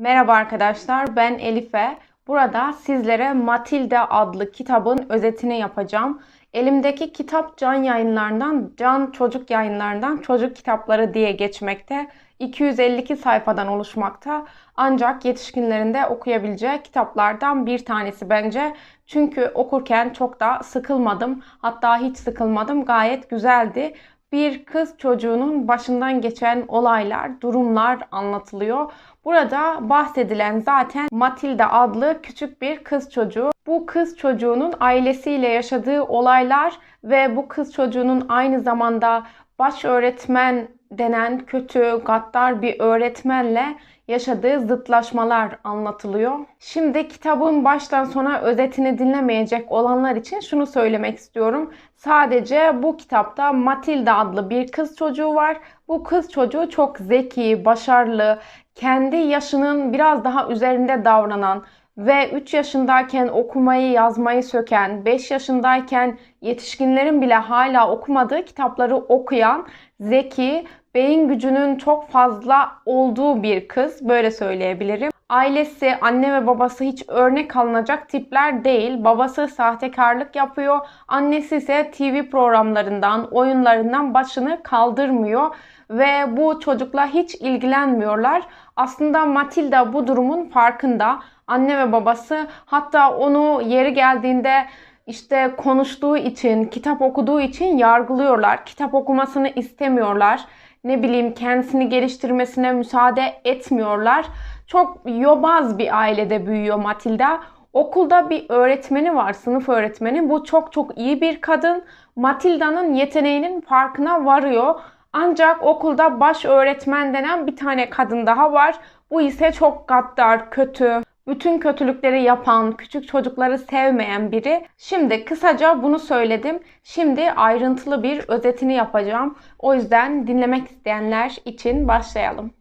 Merhaba arkadaşlar, ben Elife. Burada sizlere Matilde adlı kitabın özetini yapacağım. Elimdeki kitap Can Yayınlarından, Can Çocuk Yayınlarından Çocuk Kitapları diye geçmekte. 252 sayfadan oluşmakta. Ancak yetişkinlerin de okuyabileceği kitaplardan bir tanesi bence. Çünkü okurken çok da sıkılmadım. Hatta hiç sıkılmadım. Gayet güzeldi bir kız çocuğunun başından geçen olaylar, durumlar anlatılıyor. Burada bahsedilen zaten Matilda adlı küçük bir kız çocuğu. Bu kız çocuğunun ailesiyle yaşadığı olaylar ve bu kız çocuğunun aynı zamanda baş öğretmen denen kötü, gaddar bir öğretmenle yaşadığı zıtlaşmalar anlatılıyor. Şimdi kitabın baştan sona özetini dinlemeyecek olanlar için şunu söylemek istiyorum. Sadece bu kitapta Matilda adlı bir kız çocuğu var. Bu kız çocuğu çok zeki, başarılı, kendi yaşının biraz daha üzerinde davranan ve 3 yaşındayken okumayı, yazmayı söken, 5 yaşındayken yetişkinlerin bile hala okumadığı kitapları okuyan, zeki, beyin gücünün çok fazla olduğu bir kız, böyle söyleyebilirim. Ailesi, anne ve babası hiç örnek alınacak tipler değil. Babası sahtekarlık yapıyor. Annesi ise TV programlarından, oyunlarından başını kaldırmıyor ve bu çocukla hiç ilgilenmiyorlar. Aslında Matilda bu durumun farkında. Anne ve babası hatta onu yeri geldiğinde işte konuştuğu için, kitap okuduğu için yargılıyorlar. Kitap okumasını istemiyorlar. Ne bileyim kendisini geliştirmesine müsaade etmiyorlar. Çok yobaz bir ailede büyüyor Matilda. Okulda bir öğretmeni var, sınıf öğretmeni. Bu çok çok iyi bir kadın. Matilda'nın yeteneğinin farkına varıyor. Ancak okulda baş öğretmen denen bir tane kadın daha var. Bu ise çok gaddar, kötü, bütün kötülükleri yapan, küçük çocukları sevmeyen biri. Şimdi kısaca bunu söyledim. Şimdi ayrıntılı bir özetini yapacağım. O yüzden dinlemek isteyenler için başlayalım.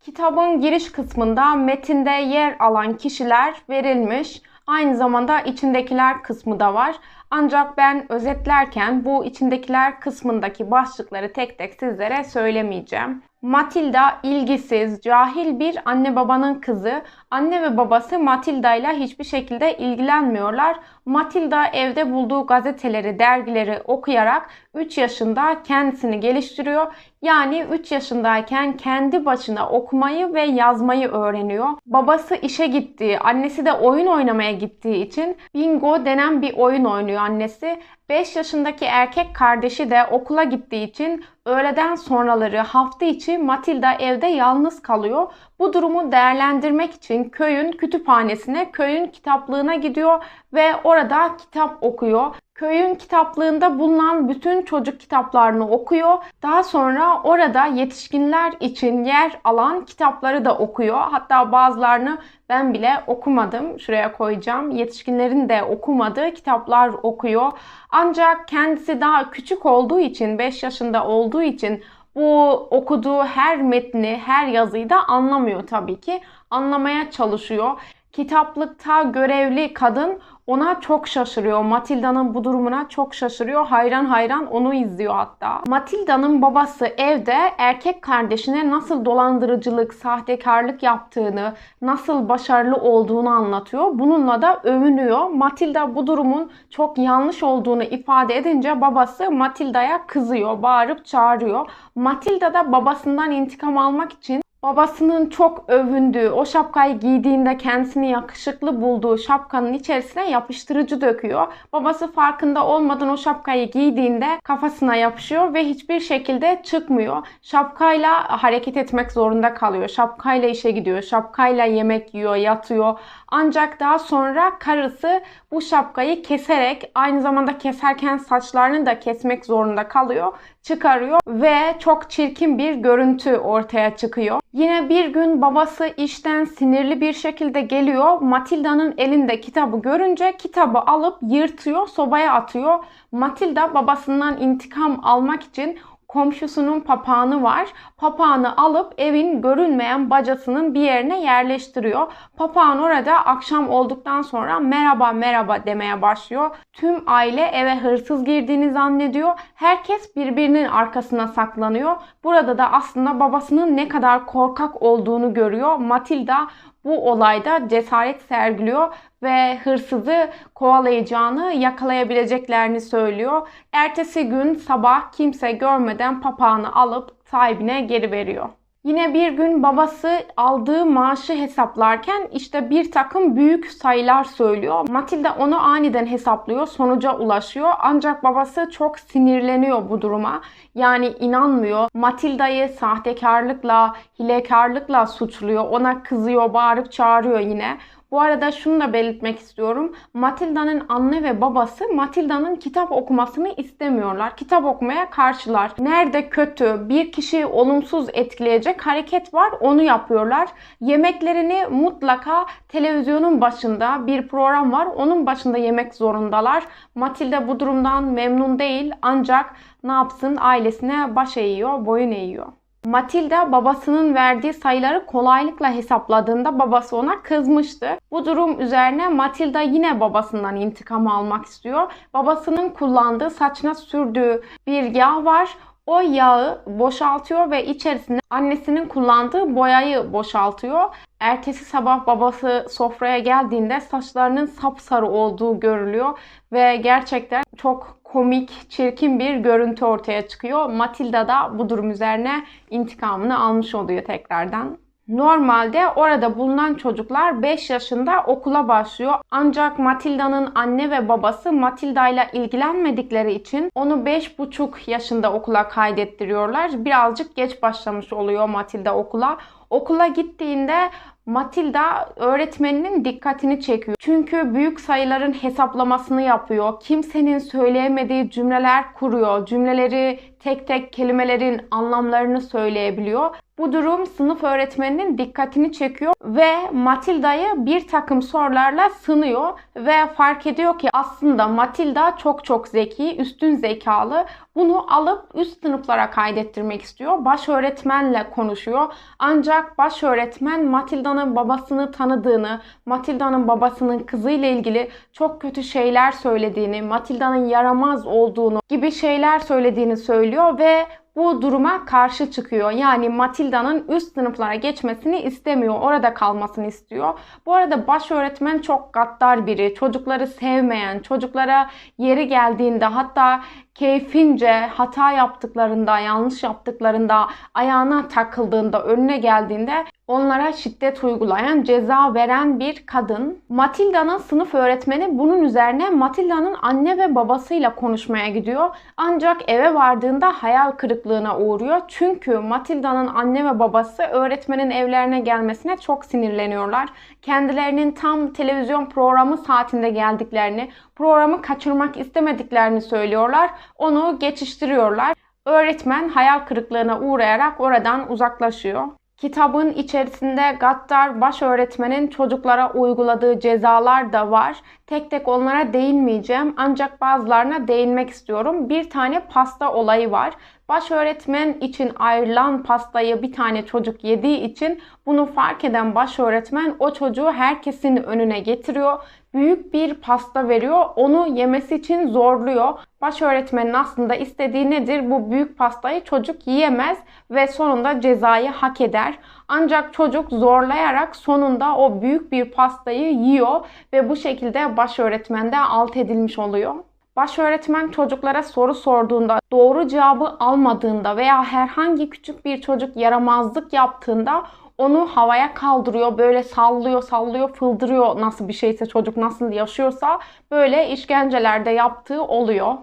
Kitabın giriş kısmında metinde yer alan kişiler verilmiş. Aynı zamanda içindekiler kısmı da var. Ancak ben özetlerken bu içindekiler kısmındaki başlıkları tek tek sizlere söylemeyeceğim. Matilda ilgisiz, cahil bir anne babanın kızı. Anne ve babası Matilda ile hiçbir şekilde ilgilenmiyorlar. Matilda evde bulduğu gazeteleri, dergileri okuyarak 3 yaşında kendisini geliştiriyor. Yani 3 yaşındayken kendi başına okumayı ve yazmayı öğreniyor. Babası işe gittiği, annesi de oyun oynamaya gittiği için bingo denen bir oyun oynuyor annesi. 5 yaşındaki erkek kardeşi de okula gittiği için öğleden sonraları hafta içi Matilda evde yalnız kalıyor. Bu durumu değerlendirmek için köyün kütüphanesine, köyün kitaplığına gidiyor ve orada kitap okuyor. Köyün kitaplığında bulunan bütün çocuk kitaplarını okuyor. Daha sonra orada yetişkinler için yer alan kitapları da okuyor. Hatta bazılarını ben bile okumadım. Şuraya koyacağım. Yetişkinlerin de okumadığı kitaplar okuyor. Ancak kendisi daha küçük olduğu için, 5 yaşında olduğu için bu okuduğu her metni, her yazıyı da anlamıyor tabii ki. Anlamaya çalışıyor. Kitaplıkta görevli kadın ona çok şaşırıyor. Matilda'nın bu durumuna çok şaşırıyor. Hayran hayran onu izliyor hatta. Matilda'nın babası evde erkek kardeşine nasıl dolandırıcılık, sahtekarlık yaptığını, nasıl başarılı olduğunu anlatıyor. Bununla da övünüyor. Matilda bu durumun çok yanlış olduğunu ifade edince babası Matilda'ya kızıyor, bağırıp çağırıyor. Matilda da babasından intikam almak için Babasının çok övündüğü, o şapkayı giydiğinde kendisini yakışıklı bulduğu şapkanın içerisine yapıştırıcı döküyor. Babası farkında olmadan o şapkayı giydiğinde kafasına yapışıyor ve hiçbir şekilde çıkmıyor. Şapkayla hareket etmek zorunda kalıyor. Şapkayla işe gidiyor. Şapkayla yemek yiyor, yatıyor. Ancak daha sonra karısı bu şapkayı keserek aynı zamanda keserken saçlarını da kesmek zorunda kalıyor. Çıkarıyor ve çok çirkin bir görüntü ortaya çıkıyor. Yine bir gün babası işten sinirli bir şekilde geliyor. Matilda'nın elinde kitabı görünce kitabı alıp yırtıyor, sobaya atıyor. Matilda babasından intikam almak için komşusunun papağanı var. Papağanı alıp evin görünmeyen bacasının bir yerine yerleştiriyor. Papağan orada akşam olduktan sonra merhaba merhaba demeye başlıyor. Tüm aile eve hırsız girdiğini zannediyor. Herkes birbirinin arkasına saklanıyor. Burada da aslında babasının ne kadar korkak olduğunu görüyor. Matilda bu olayda cesaret sergiliyor ve hırsızı kovalayacağını, yakalayabileceklerini söylüyor. Ertesi gün sabah kimse görmeden papağanı alıp sahibine geri veriyor. Yine bir gün babası aldığı maaşı hesaplarken işte bir takım büyük sayılar söylüyor. Matilda onu aniden hesaplıyor, sonuca ulaşıyor. Ancak babası çok sinirleniyor bu duruma. Yani inanmıyor. Matilda'yı sahtekarlıkla, hilekarlıkla suçluyor. Ona kızıyor, bağırıp çağırıyor yine. Bu arada şunu da belirtmek istiyorum. Matilda'nın anne ve babası Matilda'nın kitap okumasını istemiyorlar. Kitap okumaya karşılar. Nerede kötü, bir kişiyi olumsuz etkileyecek hareket var onu yapıyorlar. Yemeklerini mutlaka televizyonun başında bir program var. Onun başında yemek zorundalar. Matilda bu durumdan memnun değil ancak ne yapsın ailesine baş eğiyor, boyun eğiyor. Matilda babasının verdiği sayıları kolaylıkla hesapladığında babası ona kızmıştı. Bu durum üzerine Matilda yine babasından intikam almak istiyor. Babasının kullandığı saçına sürdüğü bir yağ var. O yağı boşaltıyor ve içerisine annesinin kullandığı boyayı boşaltıyor. Ertesi sabah babası sofraya geldiğinde saçlarının sapsarı olduğu görülüyor ve gerçekten çok komik, çirkin bir görüntü ortaya çıkıyor. Matilda da bu durum üzerine intikamını almış oluyor tekrardan. Normalde orada bulunan çocuklar 5 yaşında okula başlıyor. Ancak Matilda'nın anne ve babası Matilda ile ilgilenmedikleri için onu 5,5 yaşında okula kaydettiriyorlar. Birazcık geç başlamış oluyor Matilda okula. Okula gittiğinde Matilda öğretmeninin dikkatini çekiyor. Çünkü büyük sayıların hesaplamasını yapıyor. Kimsenin söyleyemediği cümleler kuruyor. Cümleleri tek tek kelimelerin anlamlarını söyleyebiliyor. Bu durum sınıf öğretmeninin dikkatini çekiyor ve Matilda'yı bir takım sorularla sınıyor ve fark ediyor ki aslında Matilda çok çok zeki, üstün zekalı. Bunu alıp üst sınıflara kaydettirmek istiyor. Baş öğretmenle konuşuyor. Ancak baş öğretmen Matilda'nın babasını tanıdığını, Matilda'nın babasının kızıyla ilgili çok kötü şeyler söylediğini, Matilda'nın yaramaz olduğunu gibi şeyler söylediğini söylüyor ve bu duruma karşı çıkıyor. Yani Matilda'nın üst sınıflara geçmesini istemiyor. Orada kalmasını istiyor. Bu arada baş öğretmen çok gaddar biri. Çocukları sevmeyen, çocuklara yeri geldiğinde hatta keyfince hata yaptıklarında, yanlış yaptıklarında, ayağına takıldığında, önüne geldiğinde onlara şiddet uygulayan, ceza veren bir kadın. Matilda'nın sınıf öğretmeni bunun üzerine Matilda'nın anne ve babasıyla konuşmaya gidiyor. Ancak eve vardığında hayal kırıklığına uğruyor. Çünkü Matilda'nın anne ve babası öğretmenin evlerine gelmesine çok sinirleniyorlar. Kendilerinin tam televizyon programı saatinde geldiklerini, programı kaçırmak istemediklerini söylüyorlar. Onu geçiştiriyorlar. Öğretmen hayal kırıklığına uğrayarak oradan uzaklaşıyor. Kitabın içerisinde Gattar baş öğretmenin çocuklara uyguladığı cezalar da var. Tek tek onlara değinmeyeceğim ancak bazılarına değinmek istiyorum. Bir tane pasta olayı var. Baş öğretmen için ayrılan pastayı bir tane çocuk yediği için bunu fark eden baş öğretmen o çocuğu herkesin önüne getiriyor. Büyük bir pasta veriyor. Onu yemesi için zorluyor. Baş öğretmenin aslında istediği nedir? Bu büyük pastayı çocuk yiyemez ve sonunda cezayı hak eder. Ancak çocuk zorlayarak sonunda o büyük bir pastayı yiyor ve bu şekilde baş öğretmen de alt edilmiş oluyor. Baş öğretmen çocuklara soru sorduğunda, doğru cevabı almadığında veya herhangi küçük bir çocuk yaramazlık yaptığında onu havaya kaldırıyor, böyle sallıyor, sallıyor, fıldırıyor nasıl bir şeyse çocuk nasıl yaşıyorsa böyle işkencelerde yaptığı oluyor.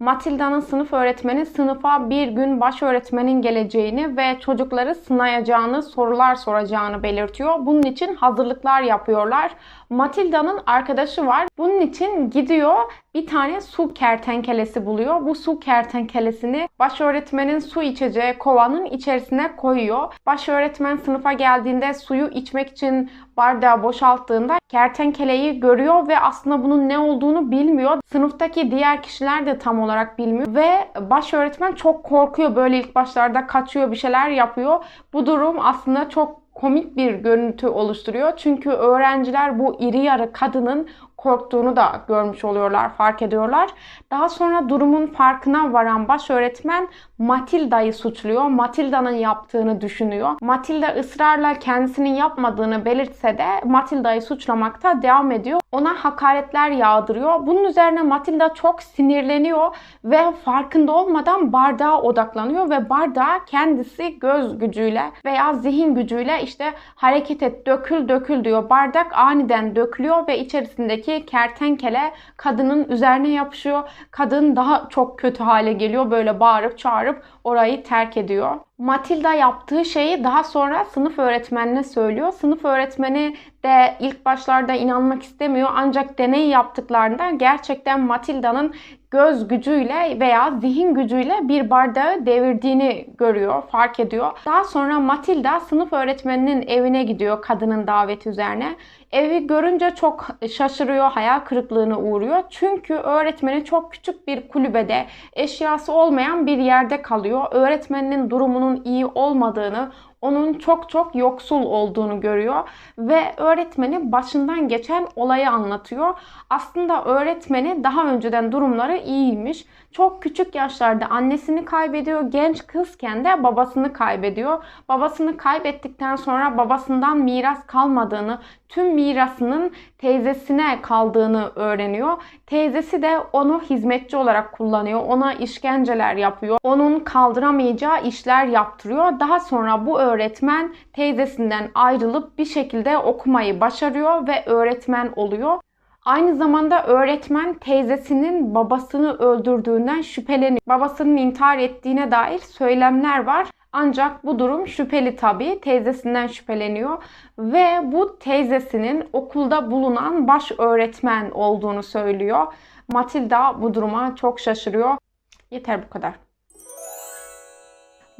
Matilda'nın sınıf öğretmeni sınıfa bir gün baş öğretmenin geleceğini ve çocukları sınayacağını, sorular soracağını belirtiyor. Bunun için hazırlıklar yapıyorlar. Matilda'nın arkadaşı var. Bunun için gidiyor bir tane su kertenkelesi buluyor. Bu su kertenkelesini baş öğretmenin su içeceği kovanın içerisine koyuyor. Baş öğretmen sınıfa geldiğinde suyu içmek için bardağı boşalttığında kertenkeleyi görüyor ve aslında bunun ne olduğunu bilmiyor. Sınıftaki diğer kişiler de tam olarak bilmiyor ve baş öğretmen çok korkuyor böyle ilk başlarda kaçıyor bir şeyler yapıyor. Bu durum aslında çok komik bir görüntü oluşturuyor. Çünkü öğrenciler bu iri yarı kadının korktuğunu da görmüş oluyorlar, fark ediyorlar. Daha sonra durumun farkına varan baş öğretmen Matilda'yı suçluyor. Matilda'nın yaptığını düşünüyor. Matilda ısrarla kendisinin yapmadığını belirtse de Matilda'yı suçlamakta devam ediyor. Ona hakaretler yağdırıyor. Bunun üzerine Matilda çok sinirleniyor ve farkında olmadan bardağa odaklanıyor ve bardağı kendisi göz gücüyle veya zihin gücüyle işte hareket et, dökül, dökül diyor. Bardak aniden dökülüyor ve içerisindeki kertenkele kadının üzerine yapışıyor. Kadın daha çok kötü hale geliyor. Böyle bağırıp çağırıp orayı terk ediyor. Matilda yaptığı şeyi daha sonra sınıf öğretmenine söylüyor. Sınıf öğretmeni de ilk başlarda inanmak istemiyor. Ancak deney yaptıklarında gerçekten Matilda'nın göz gücüyle veya zihin gücüyle bir bardağı devirdiğini görüyor, fark ediyor. Daha sonra Matilda sınıf öğretmeninin evine gidiyor kadının daveti üzerine. Evi görünce çok şaşırıyor, hayal kırıklığına uğruyor. Çünkü öğretmeni çok küçük bir kulübede, eşyası olmayan bir yerde kalıyor. Öğretmeninin durumunun iyi olmadığını, onun çok çok yoksul olduğunu görüyor ve öğretmeni başından geçen olayı anlatıyor. Aslında öğretmeni daha önceden durumları iyiymiş. Çok küçük yaşlarda annesini kaybediyor. Genç kızken de babasını kaybediyor. Babasını kaybettikten sonra babasından miras kalmadığını, tüm mirasının teyzesine kaldığını öğreniyor. Teyzesi de onu hizmetçi olarak kullanıyor. Ona işkenceler yapıyor. Onun kaldıramayacağı işler yaptırıyor. Daha sonra bu öğretmen teyzesinden ayrılıp bir şekilde okumayı başarıyor ve öğretmen oluyor. Aynı zamanda öğretmen teyzesinin babasını öldürdüğünden şüpheleniyor. Babasının intihar ettiğine dair söylemler var. Ancak bu durum şüpheli tabii. Teyzesinden şüpheleniyor ve bu teyzesinin okulda bulunan baş öğretmen olduğunu söylüyor. Matilda bu duruma çok şaşırıyor. Yeter bu kadar.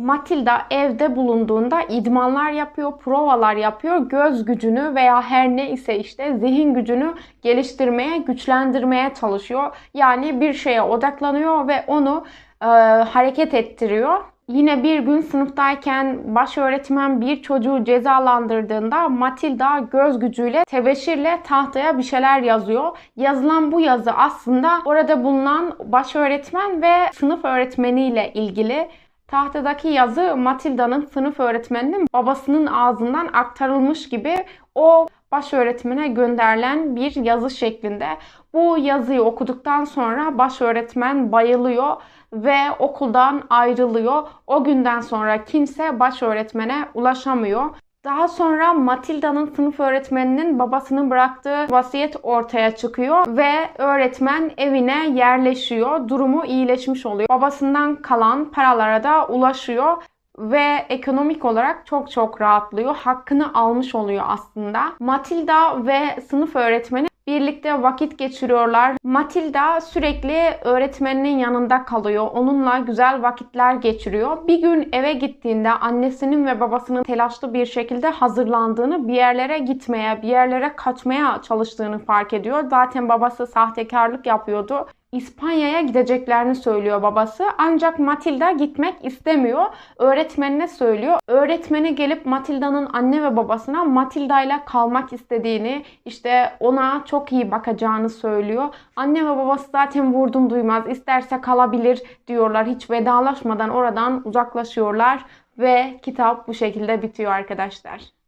Matilda evde bulunduğunda idmanlar yapıyor, provalar yapıyor. Göz gücünü veya her ne ise işte zihin gücünü geliştirmeye, güçlendirmeye çalışıyor. Yani bir şeye odaklanıyor ve onu e, hareket ettiriyor. Yine bir gün sınıftayken baş öğretmen bir çocuğu cezalandırdığında Matilda göz gücüyle tebeşirle tahtaya bir şeyler yazıyor. Yazılan bu yazı aslında orada bulunan baş öğretmen ve sınıf öğretmeniyle ilgili. Tahtadaki yazı Matilda'nın sınıf öğretmeninin babasının ağzından aktarılmış gibi o baş öğretmene gönderilen bir yazı şeklinde. Bu yazıyı okuduktan sonra baş öğretmen bayılıyor ve okuldan ayrılıyor. O günden sonra kimse baş öğretmene ulaşamıyor. Daha sonra Matilda'nın sınıf öğretmeninin babasının bıraktığı vasiyet ortaya çıkıyor ve öğretmen evine yerleşiyor. Durumu iyileşmiş oluyor. Babasından kalan paralara da ulaşıyor ve ekonomik olarak çok çok rahatlıyor. Hakkını almış oluyor aslında. Matilda ve sınıf öğretmeni Birlikte vakit geçiriyorlar. Matilda sürekli öğretmeninin yanında kalıyor. Onunla güzel vakitler geçiriyor. Bir gün eve gittiğinde annesinin ve babasının telaşlı bir şekilde hazırlandığını, bir yerlere gitmeye, bir yerlere kaçmaya çalıştığını fark ediyor. Zaten babası sahtekarlık yapıyordu. İspanya'ya gideceklerini söylüyor babası. Ancak Matilda gitmek istemiyor. Öğretmenine söylüyor. Öğretmeni gelip Matilda'nın anne ve babasına Matilda ile kalmak istediğini, işte ona çok iyi bakacağını söylüyor. Anne ve babası zaten vurdum duymaz, isterse kalabilir diyorlar. Hiç vedalaşmadan oradan uzaklaşıyorlar ve kitap bu şekilde bitiyor arkadaşlar.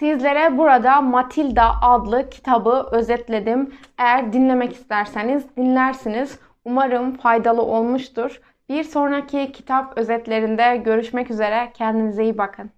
Sizlere burada Matilda adlı kitabı özetledim. Eğer dinlemek isterseniz dinlersiniz. Umarım faydalı olmuştur. Bir sonraki kitap özetlerinde görüşmek üzere. Kendinize iyi bakın.